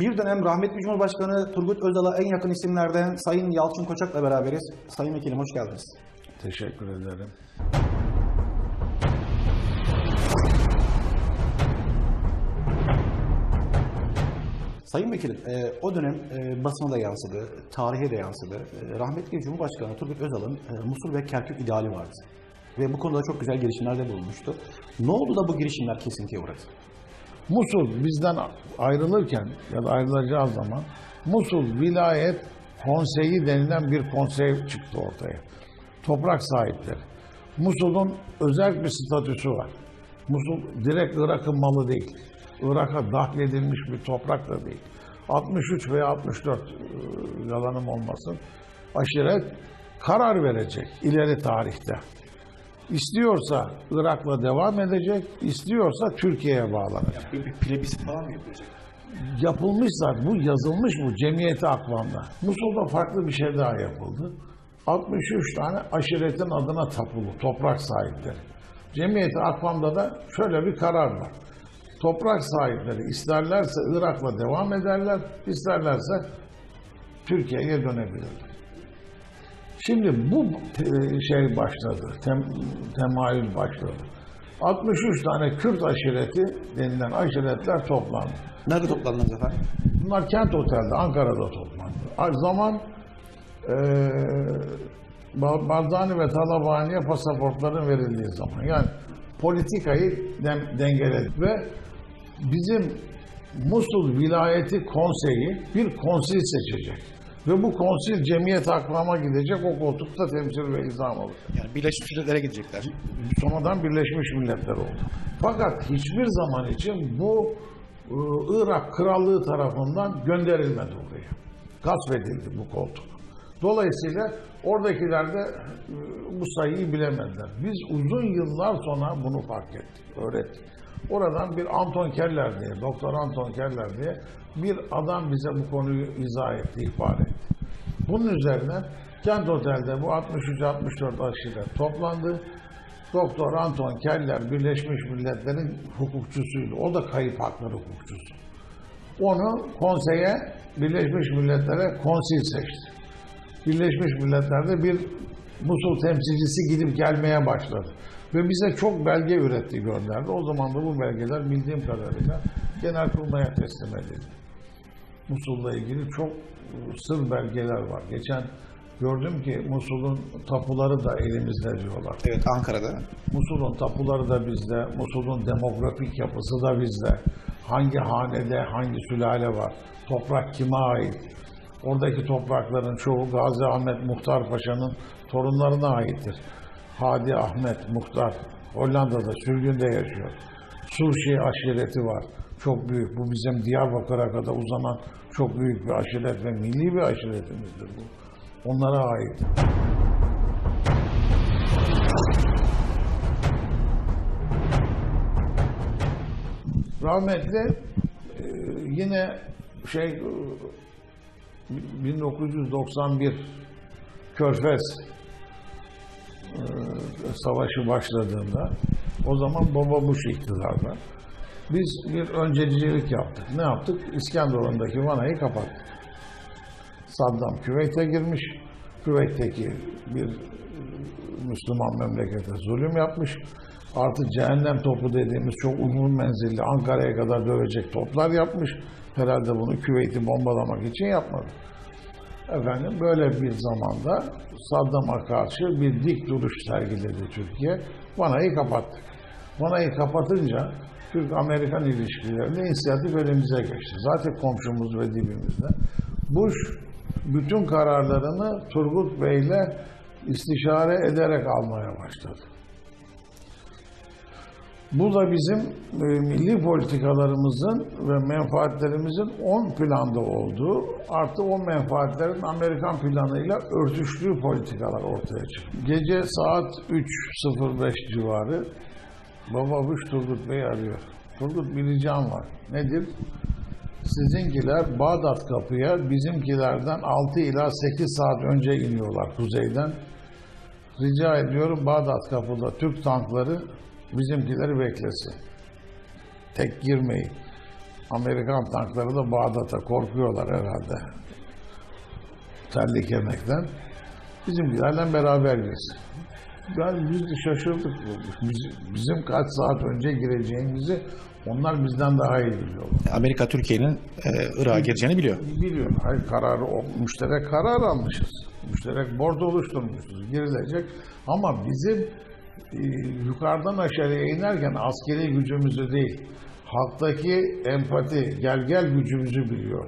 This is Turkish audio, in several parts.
Bir dönem rahmetli Cumhurbaşkanı Turgut Özal'a en yakın isimlerden Sayın Yalçın Koçak'la beraberiz. Sayın Vekilim hoş geldiniz. Teşekkür ederim. Sayın Vekilim, e, o dönem e, basına da yansıdı, tarihe de yansıdı. E, rahmetli Cumhurbaşkanı Turgut Özal'ın e, Musul ve Kerkük ideali vardı. Ve bu konuda çok güzel girişimlerde bulunmuştu. Ne oldu da bu girişimler kesintiye uğradı? Musul bizden ayrılırken ya da ayrılacağı zaman Musul Vilayet Konseyi denilen bir konsey çıktı ortaya. Toprak sahipleri. Musul'un özel bir statüsü var. Musul direkt Irak'ın malı değil. Irak'a dahledilmiş bir toprak da değil. 63 veya 64 e, yalanım olmasın. Aşiret karar verecek ileri tarihte. İstiyorsa Irak'la devam edecek, istiyorsa Türkiye'ye bağlanacak. Bir, bir plebisit falan mı yapılacak? Yapılmış zaten, bu yazılmış bu Cemiyeti Akvan'da. Musul'da farklı bir şey daha yapıldı. 63 tane aşiretin adına tapulu, toprak sahipleri. Cemiyeti Akvan'da da şöyle bir karar var. Toprak sahipleri isterlerse Irak'la devam ederler, isterlerse Türkiye'ye dönebilirler. Şimdi bu e, şey başladı, tem, temayül başladı. 63 tane Kürt aşireti denilen aşiretler toplandı. Nerede toplandınız efendim? Bunlar kent otelde, Ankara'da toplandı. Zaman e, Ba- Barzani ve Talabani'ye pasaportların verildiği zaman. Yani politikayı dem- dengeledi. Ve bizim Musul Vilayeti Konseyi bir konsil seçecek. Ve bu konsil cemiyet aklama gidecek, o koltukta temsil ve izam olacak Yani Birleşmiş Milletler'e gidecekler. sonradan Birleşmiş Milletler oldu. Fakat hiçbir zaman için bu e, Irak Krallığı tarafından gönderilmedi oraya. Gasp edildi bu koltuk. Dolayısıyla oradakiler de e, bu sayıyı bilemediler. Biz uzun yıllar sonra bunu fark ettik, öğrettik. Oradan bir Anton Keller diye, Doktor Anton Keller diye bir adam bize bu konuyu izah etti, ihbar etti. Bunun üzerine Kent Otel'de bu 63-64 aşiret toplandı. Doktor Anton Keller Birleşmiş Milletler'in hukukçusuydu. O da kayıp hakları hukukçusu. Onu konseye, Birleşmiş Milletler'e konsil seçti. Birleşmiş Milletler'de bir Musul temsilcisi gidip gelmeye başladı. Ve bize çok belge üretti gönderdi. O zaman da bu belgeler bildiğim kadarıyla Genelkurmay'a teslim edildi. Musul'la ilgili çok e, sır belgeler var. Geçen gördüm ki Musul'un tapuları da elimizde diyorlar. Evet Ankara'da. Musul'un tapuları da bizde, Musul'un demografik yapısı da bizde. Hangi hanede hangi sülale var, toprak kime ait? Oradaki toprakların çoğu Gazi Ahmet Muhtar Paşa'nın torunlarına aittir. Hadi Ahmet Muhtar Hollanda'da sürgünde yaşıyor. Surşi aşireti var. Çok büyük. Bu bizim Diyarbakır'a kadar uzanan çok büyük bir aşiret ve milli bir aşiretimizdir bu. Onlara ait. Rahmetli e, yine şey e, 1991 Körfez e, savaşı başladığında o zaman Baba Bush iktidarda biz bir öncecilik yaptık. Ne yaptık? İskenderun'daki vanayı kapattık. Saddam Küveyt'e girmiş. Küveyt'teki bir Müslüman memlekete zulüm yapmış. Artı cehennem topu dediğimiz çok uzun menzilli Ankara'ya kadar dövecek toplar yapmış. Herhalde bunu Küveyt'i bombalamak için yapmadı. Efendim böyle bir zamanda Saddam'a karşı bir dik duruş sergiledi Türkiye. Vanayı kapattık. Vanayı kapatınca Türk-Amerikan ilişkilerinde inisiyatif elimize geçti. Zaten komşumuz ve dibimizde. Bush bütün kararlarını Turgut Bey'le istişare ederek almaya başladı. Bu da bizim e, milli politikalarımızın ve menfaatlerimizin on planda olduğu, artı o menfaatlerin Amerikan planıyla örtüştüğü politikalar ortaya çıktı. Gece saat 3.05 civarı Baba Bush Turgut Bey arıyor. Turgut bir ricam var. Nedir? Sizinkiler Bağdat kapıya bizimkilerden 6 ila 8 saat önce iniyorlar kuzeyden. Rica ediyorum Bağdat kapıda Türk tankları bizimkileri beklesin. Tek girmeyin. Amerikan tankları da Bağdat'a korkuyorlar herhalde. Terlik yemekten. Bizimkilerle beraberiz. Yani biz de şaşırdık. Biz- bizim kaç saat önce gireceğimizi onlar bizden daha iyi biliyorlar. Amerika Türkiye'nin e, Irak'a gireceğini biliyor. Biliyorum. Hayır kararı o müşterek karar almışız. Müşterek bordo oluşturmuşuz. Girilecek. Ama bizim e, yukarıdan aşağıya inerken askeri gücümüzü değil, halktaki empati, gel gel gücümüzü biliyor.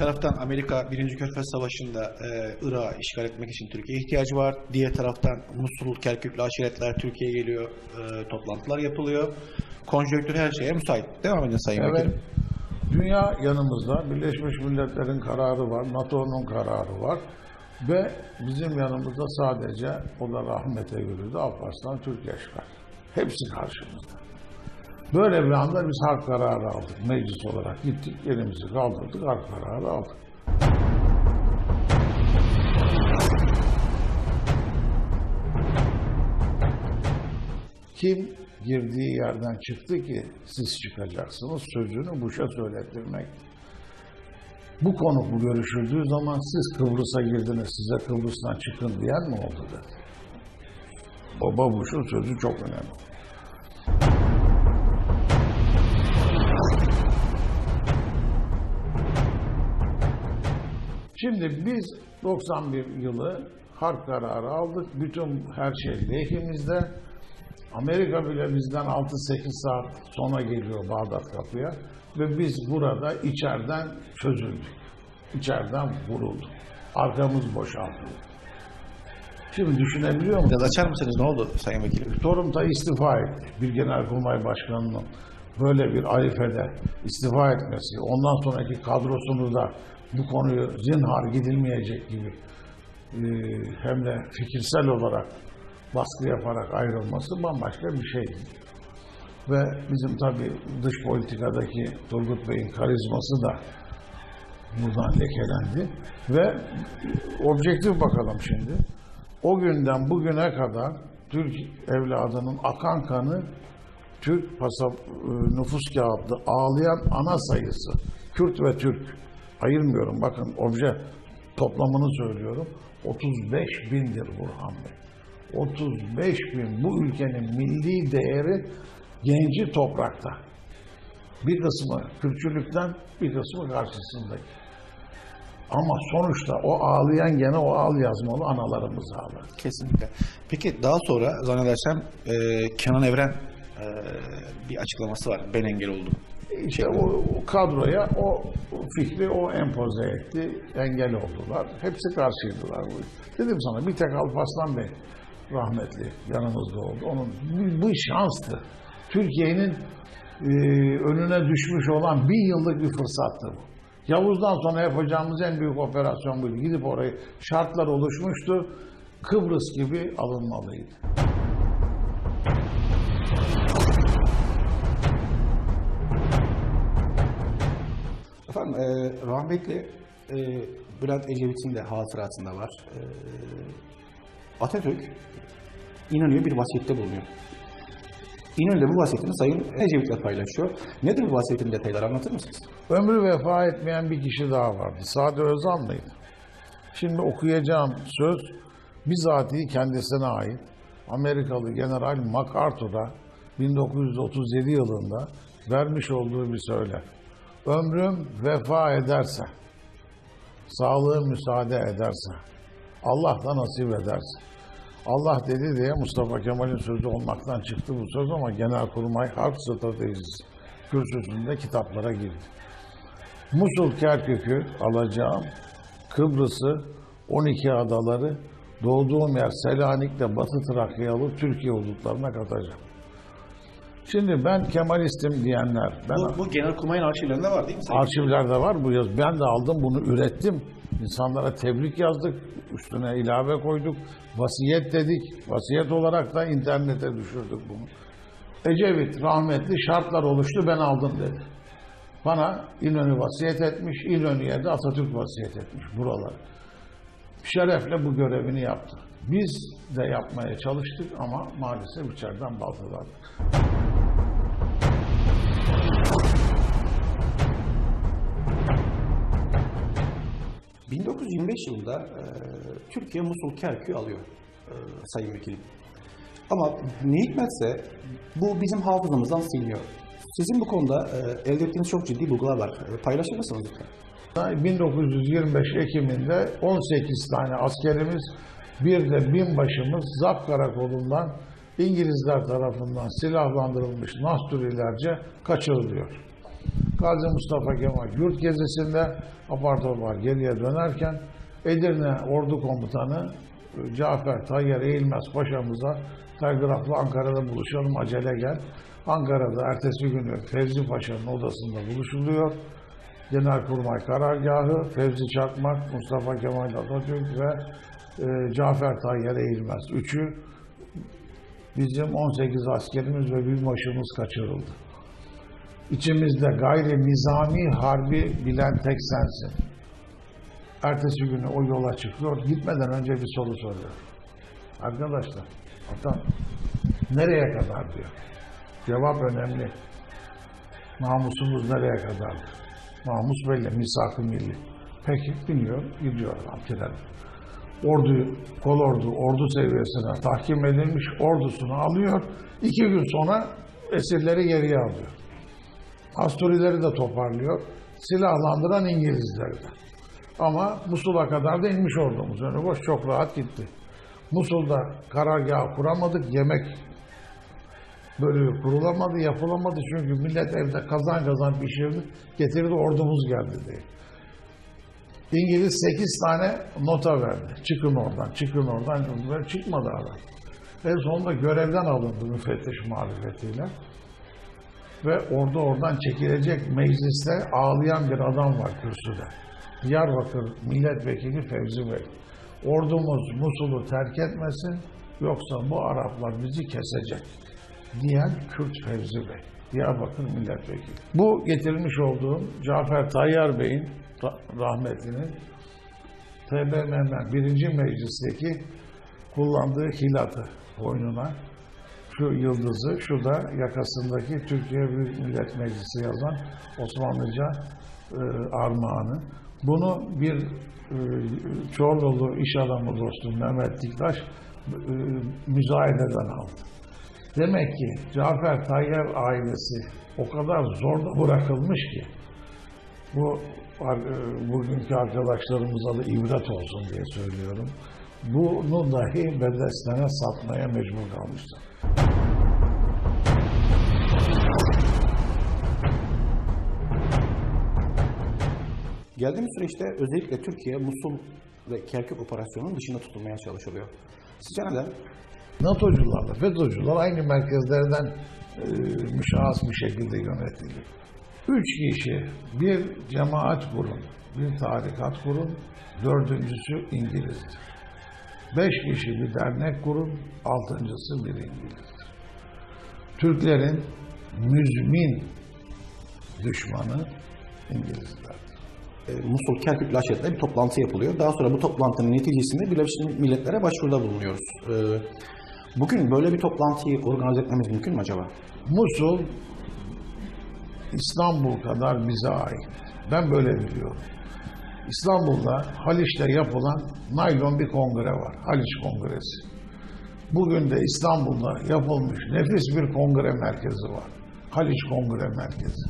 Taraftan Amerika 1. Körfez Savaşı'nda e, Irak'ı işgal etmek için Türkiye'ye ihtiyacı var. Diğer taraftan Musul, Kerkük'lü aşiretler Türkiye'ye geliyor. e, toplantılar yapılıyor. Konjonktür her şeye müsait. Devam edin Sayın Evet. Vekilim. Dünya yanımızda. Birleşmiş Milletler'in kararı var. NATO'nun kararı var. Ve bizim yanımızda sadece o da rahmete yürüdü. Alparslan Türkeş var. Hepsi karşımızda. Böyle bir anda biz harp kararı aldık. Meclis olarak gittik, elimizi kaldırdık, harp kararı aldık. Kim girdiği yerden çıktı ki siz çıkacaksınız sözünü Bush'a söylettirmek. Bu konu bu görüşüldüğü zaman siz Kıbrıs'a girdiniz size Kıbrıs'tan çıkın diyen mi oldu dedi. Baba Bush'un sözü çok önemli. Şimdi biz 91 yılı harp kararı aldık. Bütün her şey lehimizde. Amerika bile bizden 6-8 saat sonra geliyor Bağdat kapıya. Ve biz burada içeriden çözüldük. İçeriden vurulduk. Arkamız boşaldı. Şimdi düşünebiliyor musunuz? Biraz açar mısınız ne oldu Sayın Vekilim? Torum'da istifa etti. Bir genelkurmay başkanının böyle bir arifede istifa etmesi, ondan sonraki kadrosunu da bu konuyu zinhar gidilmeyecek gibi e, hem de fikirsel olarak baskı yaparak ayrılması bambaşka bir şeydi. Ve bizim tabii dış politikadaki Turgut Bey'in karizması da buradan lekelendi. Ve objektif bakalım şimdi. O günden bugüne kadar Türk evladının akan kanı Türk pasap e, nüfus kağıdı ağlayan ana sayısı Kürt ve Türk ayırmıyorum bakın obje toplamını söylüyorum 35 bindir Burhan Bey 35 bin bu ülkenin milli değeri genci toprakta bir kısmı Kürtçülükten bir kısmı karşısındaki ama sonuçta o ağlayan gene o al yazmalı analarımız ağlar. Kesinlikle. Peki daha sonra zannedersem e, Kenan Evren e, bir açıklaması var. Ben engel oldum. İşte o, o kadroya o fikri o empoze etti, engel oldular. Hepsi karşıydılar. Dedim sana bir tek Alparslan Bey rahmetli yanımızda oldu. Onun bu şanstı. Türkiye'nin e, önüne düşmüş olan bin yıllık bir fırsattı bu. Yavuz'dan sonra yapacağımız en büyük operasyon buydu. Gidip orayı şartlar oluşmuştu. Kıbrıs gibi alınmalıydı. Efendim e, rahmetli e, Bülent Ecevit'in de hatırasında var. E, Atatürk inanıyor bir vasiyette bulunuyor. İnönü de bu vasiyetini Sayın Ecevit'le paylaşıyor. Nedir bu vasiyetin detayları anlatır mısınız? Ömrü vefa etmeyen bir kişi daha vardı. Sade Özal mıydı? Şimdi okuyacağım söz bizatihi kendisine ait. Amerikalı General MacArthur'a 1937 yılında vermiş olduğu bir söyle. Ömrüm vefa ederse, sağlığı müsaade ederse, Allah da nasip ederse. Allah dedi diye Mustafa Kemal'in sözü olmaktan çıktı bu söz ama Genelkurmay Harp Stratejisi kürsüsünde kitaplara girdi. Musul Kerkük'ü alacağım, Kıbrıs'ı, 12 adaları, doğduğum yer Selanik'te Batı Trakya'yı alıp Türkiye hudutlarına katacağım. Şimdi ben Kemalistim diyenler, ben Bu, bu Genelkurmay'ın arşivlerinde var değil mi Sayın? Arşivlerde var bu yaz. Ben de aldım bunu ürettim. İnsanlara tebrik yazdık. Üstüne ilave koyduk. Vasiyet dedik. Vasiyet olarak da internete düşürdük bunu. Ecevit rahmetli şartlar oluştu ben aldım dedi. Bana İnönü vasiyet etmiş. İnönü'ye de Atatürk vasiyet etmiş buraları. Şerefle bu görevini yaptı. Biz de yapmaya çalıştık ama maalesef içeriden baltaladık. 1925 yılında e, Türkiye Musul Kerkük'ü alıyor e, Sayın Vekilim. Ama ne hikmetse bu bizim hafızamızdan siliniyor. Sizin bu konuda e, elde ettiğiniz çok ciddi bulgular var. E, paylaşır mısınız lütfen? 1925 Ekim'inde 18 tane askerimiz bir de binbaşımız Zap Karakolu'ndan İngilizler tarafından silahlandırılmış Nasturilerce kaçırılıyor. Gazi Mustafa Kemal yurt gezisinde apar topar geriye dönerken Edirne Ordu Komutanı e, Cafer Tayyar Eğilmez Paşa'mıza telgrafla Ankara'da buluşalım acele gel. Ankara'da ertesi günü Fevzi Paşa'nın odasında buluşuluyor. Genelkurmay Karargahı, Fevzi Çakmak, Mustafa Kemal Atatürk ve e, Cafer Tayyar Eğilmez. Üçü bizim 18 askerimiz ve binbaşımız kaçırıldı. İçimizde gayri nizami harbi bilen tek sensin. Ertesi günü o yola çıkıyor. Gitmeden önce bir soru soruyor. Arkadaşlar, atam nereye kadar diyor. Cevap önemli. Namusumuz nereye kadar? Namus belli, misak-ı milli. Peki, biliyor, gidiyor adam tren. Ordu, kolordu, ordu seviyesine tahkim edilmiş ordusunu alıyor. İki gün sonra esirleri geriye alıyor. Asturileri de toparlıyor. Silahlandıran İngilizleri de. Ama Musul'a kadar da inmiş ordumuz. Önü boş çok rahat gitti. Musul'da karargah kuramadık. Yemek bölüğü kurulamadı, yapılamadı. Çünkü millet evde kazan kazan pişirdi. Getirdi ordumuz geldi diye. İngiliz 8 tane nota verdi. Çıkın oradan, çıkın oradan. Çıkmadı adam. En sonunda görevden alındı müfettiş marifetiyle. Ve orada oradan çekilecek mecliste ağlayan bir adam var kürsüde. Diyarbakır Milletvekili Fevzi Bey. Ordumuz Musul'u terk etmesin yoksa bu Araplar bizi kesecek diyen Kürt Fevzi Bey. Diyarbakır Milletvekili. Bu getirmiş olduğum Cafer Tayyar Bey'in ra- rahmetlinin TBMM 1. Meclis'teki kullandığı hilatı boynuna şu yıldızı, şu da yakasındaki Türkiye Büyük Millet Meclisi yazan Osmanlıca e, armağanı. Bunu bir e, Çorlulu iş adamı dostum Mehmet Diktaş e, müzayededen aldı. Demek ki Cafer Tayyar ailesi o kadar zorda bırakılmış ki bu e, bugünkü arkadaşlarımıza da ibret olsun diye söylüyorum. Bunu dahi bedestene satmaya mecbur kalmışlar. Geldiğimiz süreçte özellikle Türkiye Musul ve Kerkük operasyonunun dışında tutulmaya çalışılıyor. Sizce neden? NATO'cularla FETÖ'cüler aynı merkezlerden e, müşahhas bir şekilde yönetiliyor. Üç kişi bir cemaat kurun, bir tarikat kurun, dördüncüsü İngilizdir. Beş kişi bir dernek kurun, altıncısı bir İngilizdir. Türklerin müzmin düşmanı İngilizlerdir. E, Musul Kerkük Laşet'te bir toplantı yapılıyor. Daha sonra bu toplantının neticesinde Birleşmiş Milletler'e başvuruda bulunuyoruz. E, bugün böyle bir toplantıyı organize etmemiz mümkün mü acaba? Musul İstanbul kadar bize ait. Ben böyle biliyorum. İstanbul'da Haliç'te yapılan naylon bir kongre var. Haliç Kongresi. Bugün de İstanbul'da yapılmış nefis bir kongre merkezi var. Haliç Kongre Merkezi.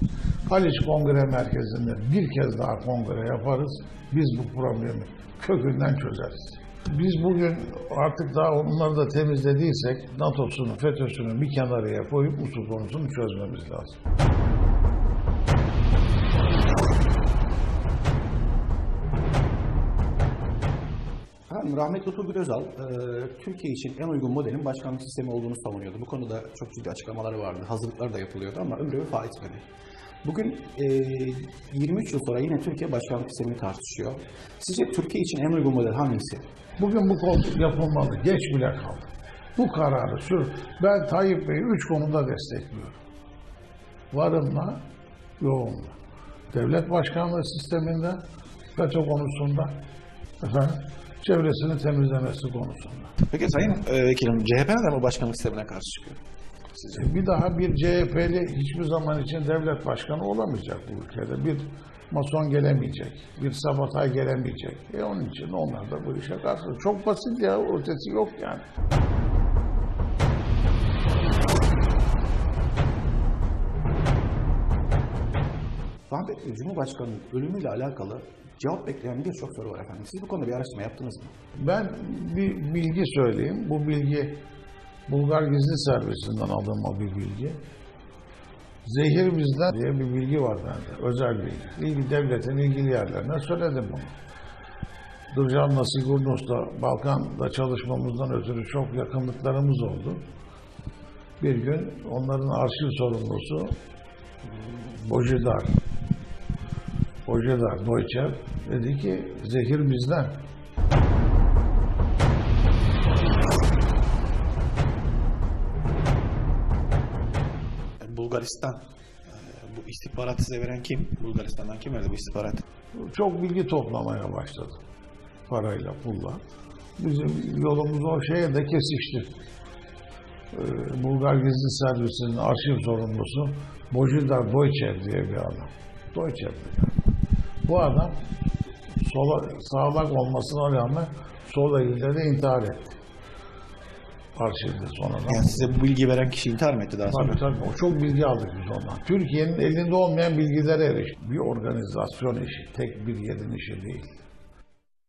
Haliç Kongre Merkezi'nde bir kez daha kongre yaparız. Biz bu problemi kökünden çözeriz. Biz bugün artık daha onları da temizlediysek NATO'sunu, FETÖ'sünü bir kenarıya koyup usul konusunu çözmemiz lazım. Efendim, rahmetli Turgut Özal, e, Türkiye için en uygun modelin başkanlık sistemi olduğunu savunuyordu. Bu konuda çok ciddi açıklamaları vardı, hazırlıklar da yapılıyordu ama ömrü vefa etmedi. Bugün e, 23 yıl sonra yine Türkiye başkanlık sistemini tartışıyor. Sizce Türkiye için en uygun model hangisi? Bugün bu koltuk yapılmalı. Geç bile kaldı. Bu kararı sür. Ben Tayyip Bey'i üç konuda destekliyorum. Varımla, yoğunla. Devlet başkanlığı sisteminde, FETÖ konusunda, efendim, çevresini temizlemesi konusunda. Peki Sayın e, Vekilim, CHP neden bu başkanlık sistemine karşı çıkıyor? Sizce? Bir daha bir CHP'li hiçbir zaman için devlet başkanı olamayacak bu ülkede. Bir mason gelemeyecek, bir sabatay gelemeyecek. E onun için onlar da bu işe karşı. Çok basit ya, ötesi yok yani. Rahmetli Cumhurbaşkanı'nın ölümüyle alakalı cevap bekleyen birçok soru var efendim. Siz bu konuda bir araştırma yaptınız mı? Ben bir bilgi söyleyeyim. Bu bilgi Bulgar Gizli Servisinden aldığım bir bilgi. Zehir bizden diye bir bilgi var bende. Özel bilgi. İlgi devletin ilgili yerlerine söyledim bunu. Dırcan'la Sigurnos'la Balkan'da çalışmamızdan ötürü çok yakınlıklarımız oldu. Bir gün onların arşiv sorumlusu Bojedar Bojedar Deutscher dedi ki zehir bizden. Bulgaristan. e, Bu istihbaratı size veren kim? Bulgaristan'dan kim verdi bu istihbaratı? çok bilgi toplamaya başladı. Parayla, pulla. Bizim yolumuz o şeye de kesişti. Ee, Bulgar Gizli Servisi'nin arşiv sorumlusu Bojidar Deutscher diye bir adam. Deutscher. Bu adam sola, sağlak olmasına rağmen sol eliyle de intihar etti. Arşivde sonradan. Yani size bu bilgiyi veren kişi intihar mı etti daha sonra? Tabii tabii. O çok bilgi aldık biz ondan. Türkiye'nin elinde olmayan bilgilere eriştik. Bir organizasyon işi, tek bir yerin işi değil.